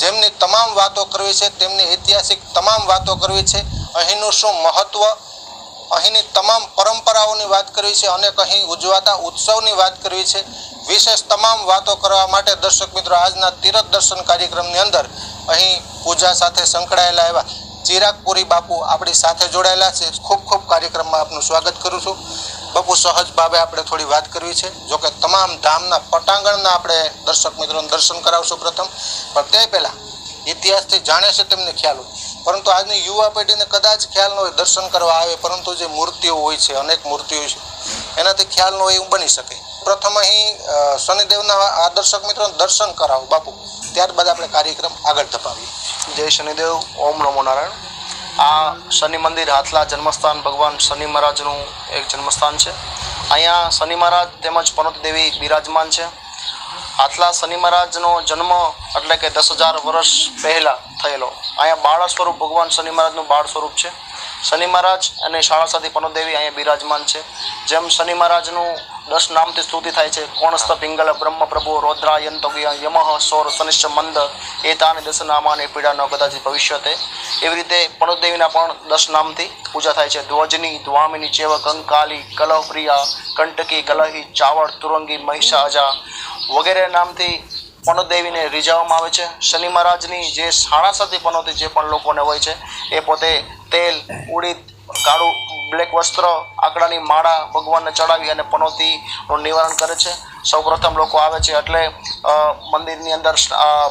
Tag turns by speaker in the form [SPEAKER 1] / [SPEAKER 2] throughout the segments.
[SPEAKER 1] જેમની તમામ વાતો કરવી છે, તેમની ઐતિહાસિક તમામ વાતો કરવી છે, અહીંનું શું મહત્વ, અહીંની તમામ પરંપરાઓની વાત કરવી છે અને અહીં ઉજવાતા ઉત્સવની વાત કરવી છે. વિશેષ તમામ વાતો કરવા માટે દર્શક મિત્રો, આજના તીરથ દર્શન કાર્યક્રમની અંદર અહીં પૂજા સાથે સંકળાયેલા એવા ચિરાગપુરી બાપુ આપણી સાથે જોડાયેલા છે. ખૂબ ખૂબ કાર્યક્રમમાં આપનું સ્વાગત કરું છું. બાપુ, સહજ ભાવે આપણે થોડી વાત કરવી છે. જોકે તમામ ધામના પટાંગણના આપણે દર્શક મિત્રોને દર્શન કરાવશું પ્રથમ. પણ તે પહેલાં ઇતિહાસથી જાણે છે તેમને ખ્યાલ હોય. પરંતુ આજની યુવા પેઢીને કદાચ ખ્યાલ ન હોય દર્શન કરવા આવે, પરંતુ જે મૂર્તિઓ હોય છે, અનેક મૂર્તિઓ છે, એનાથી ખ્યાલ ન હોય એવું બની શકે. પ્રથમ અહીં શનિદેવના આ દર્શક મિત્રોને દર્શન કરાવો. બાપુ, ત્યારબાદ આપણે કાર્યક્રમ આગળ ધપાવીએ.
[SPEAKER 2] જય શનિદેવ, ઓમ નમો નારાયણ. આ શનિ મંદિર હાથલા જન્મસ્થાન ભગવાન શનિ મહારાજનું એક જન્મસ્થાન છે. અહીંયા શનિ મહારાજ તેમજ પનોત દેવી બિરાજમાન છે. હાથલા શનિ મહારાજનો જન્મ એટલે કે દસ હજાર વર્ષ પહેલાં થયેલો. અહીંયા બાળ સ્વરૂપ ભગવાન શનિ મહારાજનું બાળ સ્વરૂપ છે. શનિ મહારાજ અને શાળાસાથી પનોદેવી અહીંયા બિરાજમાન છે. જેમ શનિ મહારાજનું દસ નામથી સ્તુતિ થાય છે કોણસ્ત પિંગલ બ્રહ્મ પ્રભુ રોદ્રા યંતોગ્ય યમઃ સૌર શનિશ્ચ મંદ એ એતાની દસ નામાને પીડા ન ભવિષ્ય ભવિષ્યતે. એવી રીતે પણોદેવીના પણ દસ નામથી પૂજા થાય છે. ધ્વજની દ્વામિની ચેવ કંકાલી કલહપ્રિયા, કંટકી કલહી ચાવડ તુરંગી, મહિષાજા વગેરે નામથી પનોદેવીને રીઝાવવામાં આવે છે. શનિ મહારાજની જે સાણાસતી પનોતી, જે પણ લોકોને હોય છે, એ પોતે તેલ, ઉડીદ, કાળું, બ્લેક વસ્ત્ર, આકડાની માળા ભગવાનને ચડાવી અને પનોતીનું નિવારણ કરે છે. સૌપ્રથમ લોકો આવે છે એટલે મંદિરની અંદર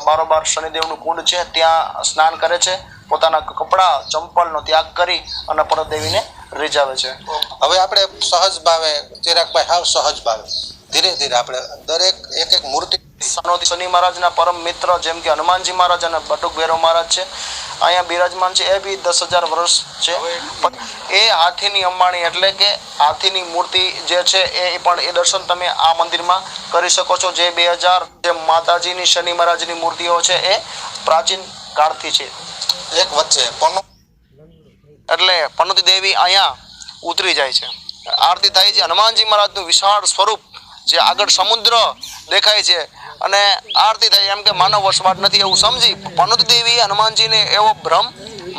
[SPEAKER 2] બારોબાર શનિદેવનું કુંડ છે, ત્યાં સ્નાન કરે છે. પોતાના કપડાં, ચંપલનો ત્યાગ કરી અને પનોદેવીને રીઝાવે છે.
[SPEAKER 1] હવે આપણે સહજ ભાવે ચિરાગભાઈ, હાવ સહજ ભાવે. ધીરે ધીરે આપણે દરેક એક એક મૂર્તિ
[SPEAKER 2] સનોતી શનિ મહારાજના પરમ મિત્ર જેમ કે હનુમાનજી મહારાજ અને બટુક ભૈરવ મહારાજ છે. અહીંયા બિરાજમાન છે એ બી દસ હજાર વર્ષ છે. એ હાથીની અંબાણી એટલે કે હાથીની મૂર્તિ જે છે એ પણ એ દર્શન તમે આ મંદિરમાં કરી શકો છો. જે બે હજાર જે માતાજીની શનિ મહારાજની મૂર્તિઓ છે એ પ્રાચીન કાળથી છે.
[SPEAKER 1] એક વચ્ચે
[SPEAKER 2] એટલે પનોતી દેવી અહીંયા ઉતરી જાય છે. આરતી થાય છે હનુમાનજી મહારાજનું વિશાળ સ્વરૂપ જે આગળ સમુદ્ર દેખાય છે અને આરતી થાય, એમ કે માનવ વસવાટ નથી એવું સમજી પનુત દેવીએ હનુમાનજીને એવો ભ્રમ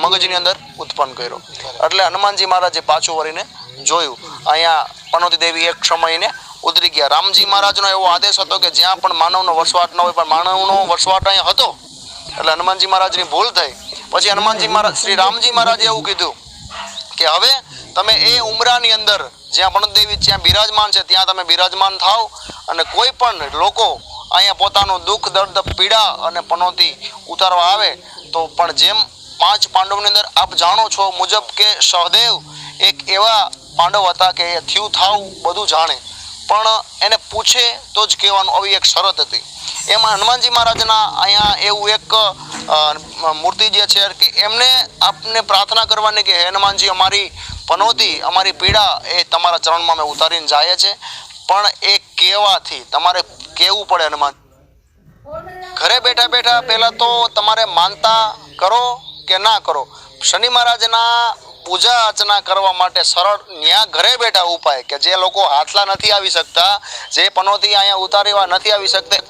[SPEAKER 2] મગજની અંદર ઉત્પન્ન કર્યો. એટલે હનુમાનજી મહારાજે પાછું વળીને જોયું. અહીંયા પનોતી દેવી એક સમયને ઉતરી ગયા. રામજી મહારાજનો એવો આદેશ હતો કે જ્યાં પણ માનવનો વસવાટ ન હોય, પણ માનવનો વસવાટ અહીંયા હતો. એટલે હનુમાનજી મહારાજની ભૂલ થઈ. પછી હનુમાનજી મહારાજ, શ્રી રામજી મહારાજે એવું કીધું કે હવે તમે એ ઉમરાની અંદર જ્યાં પણદેવી જ્યાં બિરાજમાન છે, ત્યાં તમે બિરાજમાન થાવ અને કોઈ પણ લોકો અહીંયા પોતાનું દુઃખ, દર્દ, પીડા અને પનોતી ઉતારવા આવે, તો પણ જેમ પાંચ પાંડવની અંદર આપ જાણો છો મુજબ કે સહદેવ એક એવા પાંડવ હતા કે એ થયું, થાવ, બધું જાણે. પણ એને પૂછે તો જ કહેવાનું, આવી એક શરત હતી. એમાં હનુમાનજી મહારાજના અહીંયા એવું એક મૂર્તિ જે છે કે એમને આપને પ્રાર્થના કરવાની કે, હે હનુમાનજી, અમારી પનોતી અમારી પીડા એ તમારા ચરણમાં અમે ઉતારીને જાય છે. પણ એ કહેવાથી તમારે કહેવું પડે હનુમાન? ઘરે બેઠા બેઠા પહેલાં તો તમારે માનતા કરો કે ના કરો? શનિ મહારાજના પૂજા અર્ચના કરવા માટે સરળ ન્યા ઘરે બેઠા ઉપાય કે જે લોકો હાથલા નથી આવી શકતા, જે પનોતી અહીંયા ઉતારીવા નથી આવી શકતા.